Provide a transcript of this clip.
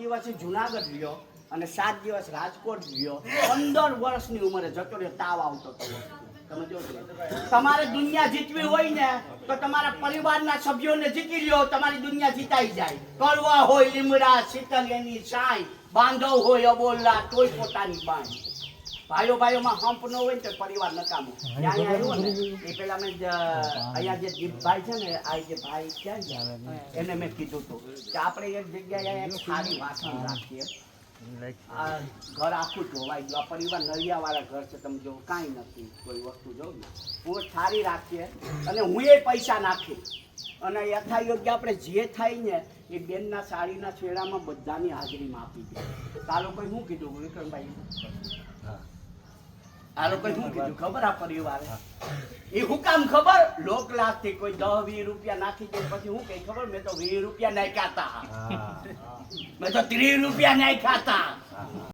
દિવસે જુનાગઢ રહ્યો અને સાત દિવસ રાજકોટ રહ્યો. પંદર વર્ષની ઉંમરે જતો રહ્યો તાવ આવતો હતો. તમારે દુનિયા જીતવી હોય ને, તો તમારા પરિવારના સભ્યોને જીતી લ્યો, તમારી દુનિયા જીતાઈ જાય. કરવા હોય લીમડા, શીતલ એની સાંઈ, બાંધવ હોય અબોલા, તોય પોતાની બાંધ. ભાઈઓ ભાઈઓમાં હંપ ન હોય ને તો પરિવાર નકામો. ત્યાં આવ્યો ને એ પેલા મેં અહીંયા જે દીપભાઈ છે ને આ જે ભાઈ ક્યાં ગયા? એને મેં કીધું હતું કે આપણે એક જગ્યાએ સારી વાસણ રાખીએ. આ ઘર આખું ધોવાઈ ગયું. આ પરિવાર નળિયા વાળા ઘર છે તમે જો કાંઈ નથી કોઈ વસ્તુ જો ને. હું સારી રાખીએ અને હું એ પૈસા નાખી. અને યથાયોગ્ય આપણે જે થાય ને એ બેનના સાડીના છેડામાં બધાની હાજરીમાં આપી દે. તાલુકાએ શું કીધું વિક્રમભાઈ આ લોકોએ શું કીધું? ખબર આ પરિવારે એ હું કામ ખબર? લોક લાગથી કોઈ દસ વીસ રૂપિયા નાખી દે પછી હું કઈ ખબર? મેં તો વીસ રૂપિયા નાખ્યા હતા મેં તો ત્રીસ રૂપિયા નાખ્યા હતા